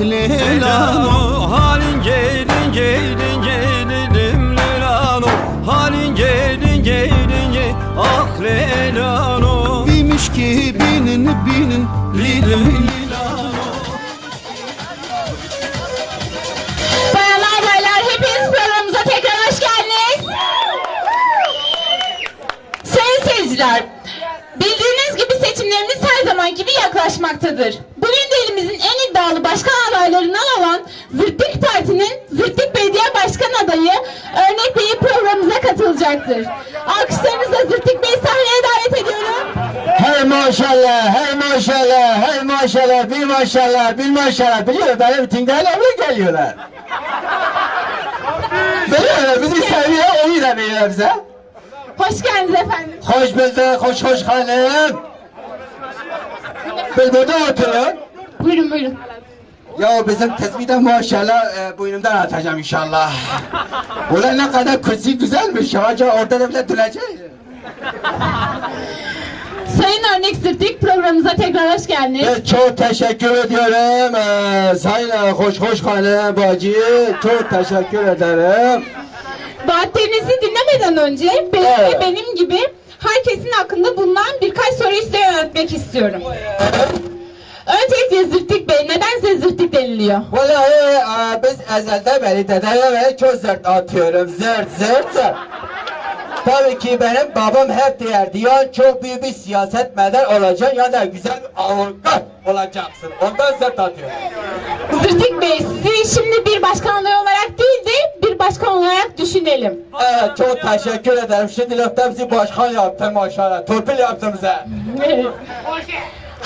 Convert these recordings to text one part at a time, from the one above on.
Leyla'no Halin gelin gelin gelinim Leyla'no Halin gelin gelin gel ah Leyla'no Bilmiş ki binin binin Lilim Bayanlar baylar hepiniz programımıza tekrar hoş geldiniz. Sayın seyirciler, bildiğiniz gibi seçimlerimiz her zaman gibi yaklaşmaktadır. İddialı başkan adaylarından olan Zırttık Parti'nin Zırttık Belediye Başkan adayı Örnek Bey'i programımıza katılacaktır. Alkışlarınızla Zırttık Bey'i sahneye davet ediyorum. Hey maşallah, hey maşallah, hey maşallah, bir maşallah, bir maşallah. Biliyor benim tingaylarla geliyorlar. Biliyorlar, bizi seviyor, onu da biliyorlar bize. Hoş geldiniz efendim. Hoş bulduk, hoş hoş hanım. Biz burada oturuyor. Buyurun buyurun. Ya bizim tespihden maşallah e, boynumdan atacağım inşallah. Ulan ne kadar kursi güzelmiş ya. Acaba orada da bile duracak. Sayın Örnek Zırttık programımıza tekrar hoş geldiniz. Ben çok teşekkür ediyorum. Ee, sayın e, hoş hoş hanım bacı. Çok teşekkür ederim. Vaatlerinizi dinlemeden önce benim Evet. ve benim gibi herkesin hakkında bulunan birkaç soruyu size yöneltmek istiyorum. Öncelikle Zırttık Bey, neden size Zırttık deniliyor? Vallahi e, biz ezelden beri dedeme çok zırt atıyorum. Zırt zırt zırt. Tabii ki benim babam hep derdi ya çok büyük bir siyasetmeden olacaksın ya da güzel bir avukat olacaksın. Ondan zırt atıyorum. Zırttık Bey, sizi şimdi bir başkan adayı olarak değil de bir başkan olarak düşünelim. Evet çok teşekkür ederim. Şimdi lafta bizi başkan yaptın maşallah. Torpil yaptın bize.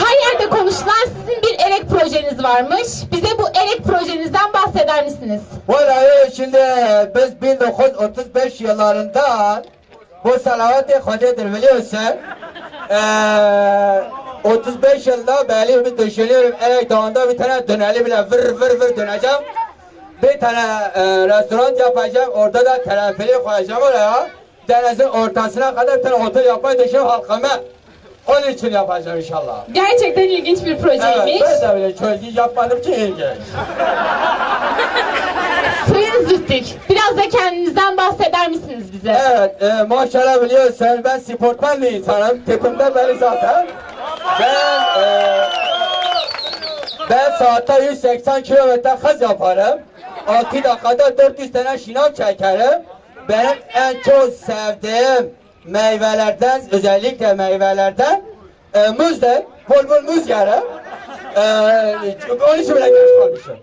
Her yerde konuşulan sizin bir erek projeniz varmış. Bize bu erek projenizden bahseder misiniz? Vallahi şimdi biz 1935 yıllarında bu salavat-ı hocadır biliyorsun. Ee, 35 yılda beri bir düşünüyorum Erek Dağı'nda bir tane döneli bile vır vır vır döneceğim. Bir tane e, restoran yapacağım. Orada da telefili koyacağım oraya. Denizin ortasına kadar bir tane otel yapmayı düşünüyorum halkıma. Onun için yapacağım inşallah. Gerçekten ilginç bir Evet, projeymiş. ben de öyle çözgü yapmadım ki ilginç. Sayın Zırttık, biraz da kendinizden bahseder misiniz bize? Evet, e, maşallah biliyorsun ben sportman bir insanım. Tipimde beni zaten. Ben e, ben saatte 180 kilometre hız yaparım. 6 dakikada 400 tane şınav çekerim. Benim en çok sevdiğim meyvelerden, özellikle meyvelerden e, muzdur. Bol bol muz yerim. E, onun için bile geç kalmışım.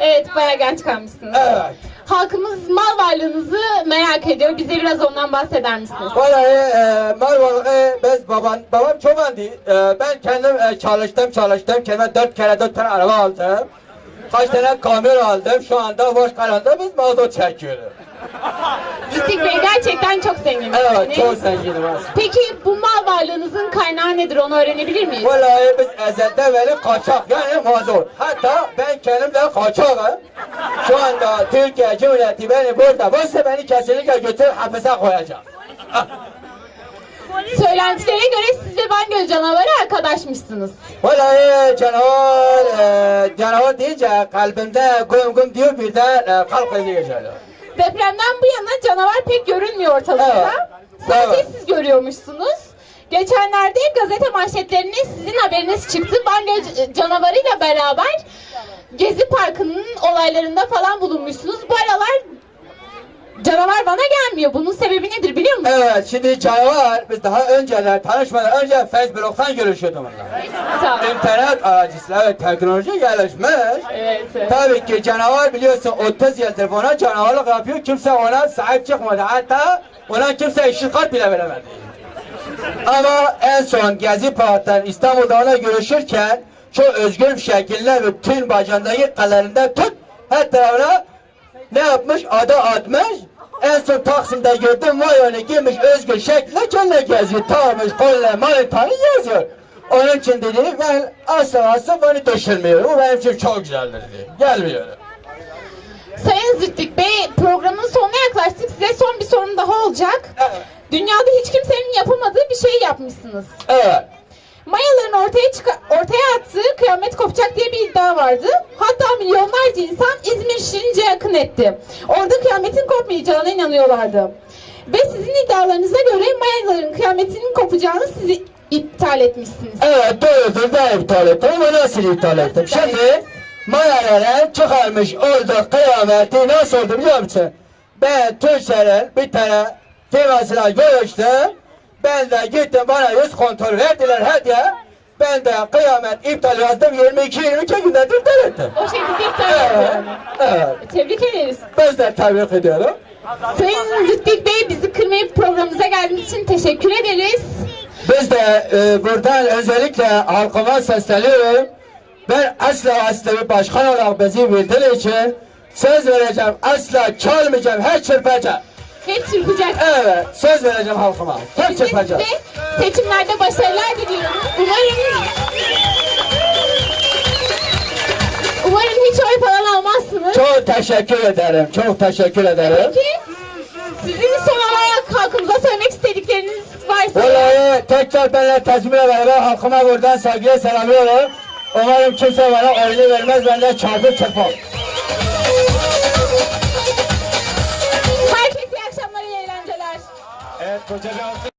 Evet, bayağı genç kalmışsınız. Evet. Halkımız mal varlığınızı merak ediyor. Bize biraz ondan bahseder misiniz? Vallahi e, mal varlığı biz baban, babam çobandı. E, ben kendim e, çalıştım çalıştım. Kendime dört kere dört tane araba aldım. Kaç tane kamyon aldım. Şu anda boş kalanda biz mazot çekiyoruz. Zırttık Bey gerçekten çok zenginsiniz. Evet çok zenginim aslında. Peki bu mal varlığınızın kaynağı nedir onu öğrenebilir miyiz? Vallahi biz ezelden beri kaçak yani mazot. Hatta ben kendim de kaçakım. Şu anda Türkiye Cumhuriyeti beni burada bulsa beni kesinlikle götürüp hapise koyacak. Söylentilere göre siz ve Bangöl canavarı arkadaşmışsınız. Vallahi canavar, e, canavar deyince kalbimde güm güm diyor bir de e, kalp krizi geçiyor. Depremden bu yana canavar pek görünmüyor ortalıkta. Evet. Sadece Evet. siz görüyormuşsunuz. Geçenlerde gazete manşetlerinde sizin haberiniz çıktı. C- canavarıyla beraber Gezi Parkı'nın olaylarında falan bulunmuşsunuz. Bu aralar canavar bana gelmiyor. Bunun sebebi nedir biliyor musunuz? Evet şimdi canavar biz daha önceler tanışmadan önce Facebook'tan görüşüyorduk onunla. Tamam. İnternet aracısı evet teknoloji gelişmiş. Evet. Tabii ki canavar biliyorsun 30 yıldır ona canavarlık yapıyor. Kimse ona sahip çıkmadı. Hatta ona kimse şirkat bile veremedi. Ama en son Gezi Park'tan İstanbul'da ona görüşürken çok özgür bir şekilde bütün bacağındaki kalerinden tut her tarafına ne yapmış? Ada atmış. En son Taksim'de gördüm mayonu giymiş özgür şekilde kendine geziyor. Tarmış, kolle, manitanı yazıyor. Onun için dedi ben asla asla beni düşünmüyorum. Bu benim için çok güzeldir dedi. Gelmiyorum. Sayın Zırttık Bey programın sonuna yaklaştık. Size son bir sorum daha olacak. Evet. Dünyada hiç kimsenin yapamadığı bir şey yapmışsınız. Evet. Ortaya çıka- ortaya attığı kıyamet kopacak diye bir iddia vardı. Hatta milyonlarca insan İzmir Şirince'ye akın etti. Orada kıyametin kopmayacağına inanıyorlardı. Ve sizin iddialarınıza göre Mayaların kıyametinin kopacağını siz iptal etmişsiniz. Evet doğrudur ben iptal ettim ama nasıl iptal ettim? Şimdi Mayalara çıkarmış oldu kıyameti nasıl oldu biliyor musun? Ben Türkcell'in bir tane firmasına görüştüm. Ben de gittim bana yüz kontrol verdiler hediye. Ben de kıyamet iptal yazdım 22-22 günde iptal ettim. O şekilde iptal Evet, evet. Tebrik ederiz. Ben de tebrik ediyorum. Sayın Züttik Bey bizi kırmayıp programımıza geldiğiniz için teşekkür ederiz. Biz de e, buradan özellikle halkıma sesleniyorum. Ben asla asla bir başkan olarak bizi bildiği için söz vereceğim. Asla çalmayacağım. Hep çırpacağım. Hep çırpacaksınız. Evet. Söz vereceğim halkıma. Hep Biz de çırpacağım. size seçimlerde başarılar diliyoruz. Umarım Umarım hiç oy falan almazsınız. Çok teşekkür ederim. Çok teşekkür ederim. Peki sizin son olarak halkımıza söylemek istedikleriniz varsa Vallahi tekrar benimle tezmine beraber halkıma buradan saygıya selamlıyorum. Umarım kimse bana oyunu vermez. Benden çarpıp çırpar. প্রচারে